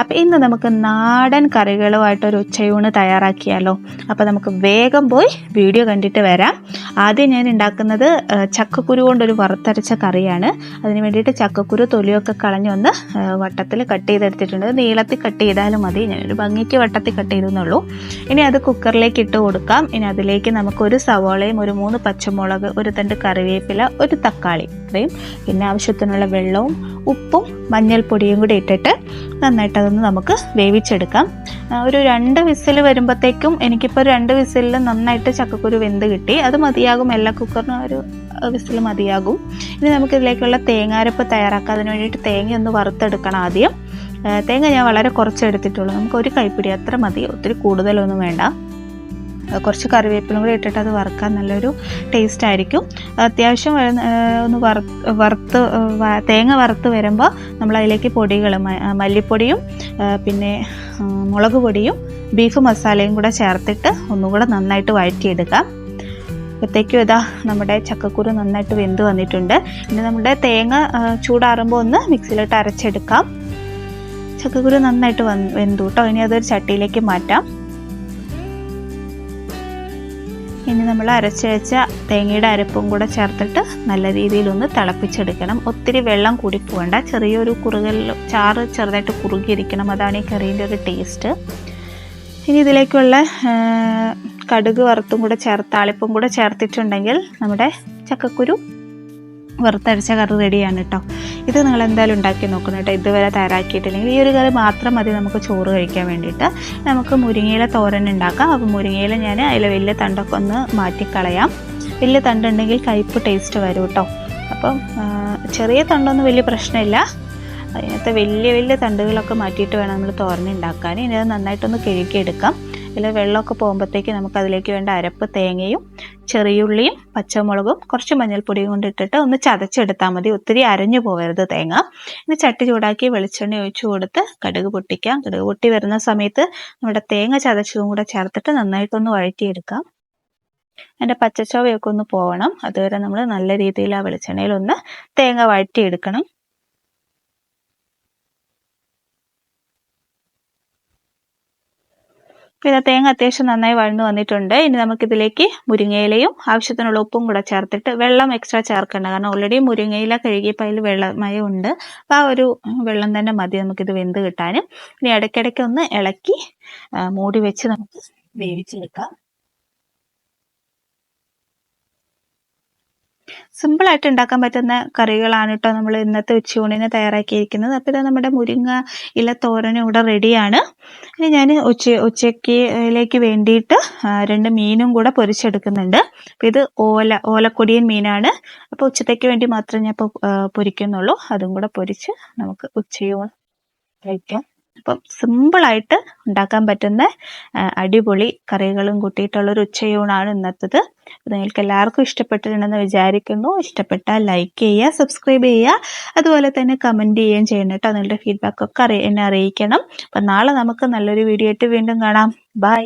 അപ്പോൾ ഇന്ന് നമുക്ക് നാടൻ കറികളുമായിട്ടൊരു ഉച്ചയൂണ് തയ്യാറാക്കിയാലോ. അപ്പോൾ നമുക്ക് വേഗം പോയി വീഡിയോ കണ്ടിട്ട് വരാം. ആദ്യം ഞാൻ ഉണ്ടാക്കുന്നത് ചക്കക്കുരു കൊണ്ടൊരു വറുത്തരച്ച കറിയാണ്. അതിന് വേണ്ടിയിട്ട് ചക്കക്കുരു തൊലിയൊക്കെ കളഞ്ഞ് ഒന്ന് വട്ടത്തിൽ കട്ട് ചെയ്തെടുത്തിട്ടുണ്ട്. നീളത്തിൽ കട്ട് ചെയ്താലും മതി. ഞാനൊരു ഭംഗിക്ക് വട്ടത്തിൽ കട്ട് ചെയ്തെന്നുള്ളൂ ഇനി അത് കുക്കറിലേക്ക് ഇട്ട് കൊടുക്കാം. ഇനി അതിലേക്ക് നമുക്ക് ഒരു സവാളയും ഒരു മൂന്ന് പച്ചമുളക് ഒരു തണ്ട് കറിവേപ്പില ഒരു തക്കാളി ഇത്രയും. പിന്നെ ആവശ്യത്തിനുള്ള വെള്ളവും ഉപ്പും മഞ്ഞൾപ്പൊടിയും കൂടി ഇട്ടിട്ട് നന്നായിട്ട് അതൊന്ന് നമുക്ക് വേവിച്ചെടുക്കാം. ഒരു രണ്ട് വിസിൽ വരുമ്പോഴത്തേക്കും എനിക്കിപ്പോൾ രണ്ട് വിസിലിൽ നന്നായിട്ട് ചക്കക്കുരു വെന്ത് കിട്ടി. അത് മതിയാകും. എല്ലാ കുക്കറിനും ഒരു വിസിൽ മതിയാകും. ഇനി നമുക്കിതിലേക്കുള്ള തേങ്ങാരപ്പ് തയ്യാറാക്കാം. അതിന് വേണ്ടിയിട്ട് തേങ്ങ ഒന്ന് വറുത്തെടുക്കണം ആദ്യം. തേങ്ങ ഞാൻ വളരെ കുറച്ച് എടുത്തിട്ടുള്ളൂ നമുക്ക് ഒരു കൈപ്പിടി അത്ര മതി. ഒത്തിരി കൂടുതലൊന്നും വേണ്ട. കുറച്ച് കറിവേപ്പിലും കൂടി ഇട്ടിട്ട് അത് വറുക്കാൻ നല്ലൊരു ടേസ്റ്റ് ആയിരിക്കും. അത്യാവശ്യം ഒന്ന് വറുത്ത് തേങ്ങ വറുത്ത് വരുമ്പോൾ നമ്മൾ അതിലേക്ക് പൊടികൾ മല്ലിപ്പൊടിയും പിന്നെ മുളക് പൊടിയും ബീഫ് മസാലയും കൂടെ ചേർത്തിട്ട് ഒന്നുകൂടെ നന്നായിട്ട് വഴറ്റിയെടുക്കാം. അപ്പോഴത്തേക്കും ഇതാ നമ്മുടെ ചക്കക്കുരു നന്നായിട്ട് വെന്ത് വന്നിട്ടുണ്ട്. ഇനി നമ്മുടെ തേങ്ങ ചൂടാറുമ്പോൾ ഒന്ന് മിക്സിയിലിട്ട് അരച്ചെടുക്കാം. ചക്കക്കുരു നന്നായിട്ട് വെന്തു കേട്ടോ ഇനി അതൊരു ചട്ടിയിലേക്ക് മാറ്റാം. നമ്മൾ അരച്ചുവെച്ച തേങ്ങയുടെ അരപ്പും കൂടെ ചേർത്തിട്ട് നല്ല രീതിയിൽ ഒന്ന് തിളപ്പിച്ചെടുക്കണം. ഒത്തിരി വെള്ളം കൂടി പോകണ്ട. ചെറിയൊരു കുറുകൽ ചാറ് ചെറുതായിട്ട് കുറുകിയിരിക്കണം. അതാണ് ഈ കറീന്റെ ഒരു ടേസ്റ്റ്. ഇനി ഇതിലേക്കുള്ള കടുക് വറുത്തും കൂടെ ചേർത്ത് താളിപ്പും കൂടെ ചേർത്തിട്ടുണ്ടെങ്കിൽ നമ്മുടെ ചക്കക്കുരു വറുത്തരച്ച കറി റെഡിയാണ് കേട്ടോ ഇത് നിങ്ങൾ എന്തായാലും ഉണ്ടാക്കി നോക്കണം കേട്ടോ ഇതുവരെ തയ്യാറാക്കിയിട്ടില്ലെങ്കിൽ ഈ ഒരു കറി മാത്രം മതി നമുക്ക് ചോറ് കഴിക്കാൻ വേണ്ടിയിട്ട്. നമുക്ക് മുരിങ്ങയില തോരൻ ഉണ്ടാക്കാം. അപ്പോൾ മുരിങ്ങയില ഞാൻ അതിൽ വലിയ തണ്ടൊക്കെ ഒന്ന് മാറ്റിക്കളയാം. വലിയ തണ്ടുണ്ടെങ്കിൽ കയ്പ്പ് ടേസ്റ്റ് വരും കേട്ടോ അപ്പം ചെറിയ തണ്ടൊന്നും വലിയ പ്രശ്നമില്ല. അതിനകത്ത് വലിയ വലിയ തണ്ടുകളൊക്കെ മാറ്റിയിട്ട് വേണം നമ്മൾ തോരൻ ഉണ്ടാക്കാൻ. ഇനി അത് നന്നായിട്ടൊന്ന് കിഴുക്കിയെടുക്കാം അതിൽ വെള്ളമൊക്കെ പോകുമ്പോഴത്തേക്ക് നമുക്ക് അതിലേക്ക് വേണ്ട അരപ്പ് തേങ്ങയും ചെറിയുള്ളിയും പച്ചമുളകും കുറച്ച് മഞ്ഞൾപ്പൊടിയും കൊണ്ട് ഇട്ടിട്ട് ഒന്ന് ചതച്ചെടുത്താൽ മതി. ഒത്തിരി അരഞ്ഞു പോകരുത് തേങ്ങ. ഇനി ചട്ടി ചൂടാക്കി വെളിച്ചെണ്ണ ഒഴിച്ചു കൊടുത്ത് കടുക് പൊട്ടിക്കാം. കടുക് പൊട്ടി വരുന്ന സമയത്ത് നമ്മുടെ തേങ്ങ ചതച്ചതും കൂടെ ചേർത്തിട്ട് നന്നായിട്ടൊന്ന് വഴറ്റിയെടുക്കാം. അതിന്റെ പച്ചച്ചോവയൊക്കെ ഒന്ന് പോകണം അതുവരെ നമ്മൾ നല്ല രീതിയിൽ ആ വെളിച്ചെണ്ണയിൽ ഒന്ന് തേങ്ങ വഴറ്റിയെടുക്കണം. പിന്നെ തേങ്ങ അത്യാവശ്യം നന്നായി വഴന്നു വന്നിട്ടുണ്ട്. ഇനി നമുക്കിതിലേക്ക് മുരിങ്ങയിലയും ആവശ്യത്തിനുള്ള ഉപ്പും കൂടെ ചേർത്തിട്ട് വെള്ളം എക്സ്ട്രാ ചേർക്കേണ്ട. കാരണം ഓൾറെഡി മുരിങ്ങയില കഴുകിയപ്പോൾ അതിൽ വെള്ളമയം ഉണ്ട്. അപ്പോൾ ആ ഒരു വെള്ളം തന്നെ മതി നമുക്കിത് വെന്ത് കിട്ടാനും. ഇനി ഇടയ്ക്കിടയ്ക്ക് ഒന്ന് ഇളക്കി മൂടി വെച്ച് നമുക്ക് വേവിച്ചെടുക്കാം. സിമ്പിൾ ആയിട്ട് ഉണ്ടാക്കാൻ പറ്റുന്ന കറികളാണ് കേട്ടോ നമ്മൾ ഇന്നത്തെ ഉച്ചയൂണിന് തയ്യാറാക്കിയിരിക്കുന്നത്. അപ്പോൾ ഇത് നമ്മുടെ മുരിങ്ങ ഇല തോരനും ഇവിടെ റെഡിയാണ്. ഇനി ഞാൻ ഉച്ച ഉച്ചക്കിലേക്ക് വേണ്ടിയിട്ട് രണ്ട് മീനും കൂടെ പൊരിച്ചെടുക്കുന്നുണ്ട്. അപ്പോൾ ഇത് ഓല ഓലക്കൊടിയൻ മീനാണ്. അപ്പോൾ ഉച്ചത്തേക്ക് വേണ്ടി മാത്രമേ ഞാൻ ഇപ്പോൾ പൊരിക്കുന്നുള്ളൂ. അതും കൂടെ പൊരിച്ച് നമുക്ക് ഉച്ചയൂൺ കഴിക്കാം. അപ്പം സിമ്പിളായിട്ട് ഉണ്ടാക്കാൻ പറ്റുന്ന അടിപൊളി കറികളും കൂട്ടിയിട്ടുള്ളൊരു ഉച്ചയൂണാണ് ഇന്നത്തത്. അപ്പോൾ നിങ്ങൾക്ക് എല്ലാവർക്കും ഇഷ്ടപ്പെട്ടിട്ടുണ്ടെന്ന് വിചാരിക്കുന്നു. ഇഷ്ടപ്പെട്ടാൽ ലൈക്ക് ചെയ്യുക സബ്സ്ക്രൈബ് ചെയ്യുക. അതുപോലെ തന്നെ കമന്റ് ചെയ്യുകയും ചെയ്യണം കേട്ടോ. നിങ്ങളുടെ ഫീഡ്ബാക്ക് ഒക്കെ അറിയ എന്നെ അറിയിക്കണം. അപ്പം നാളെ നമുക്ക് നല്ലൊരു വീഡിയോ ആയിട്ട് വീണ്ടും കാണാം. ബൈ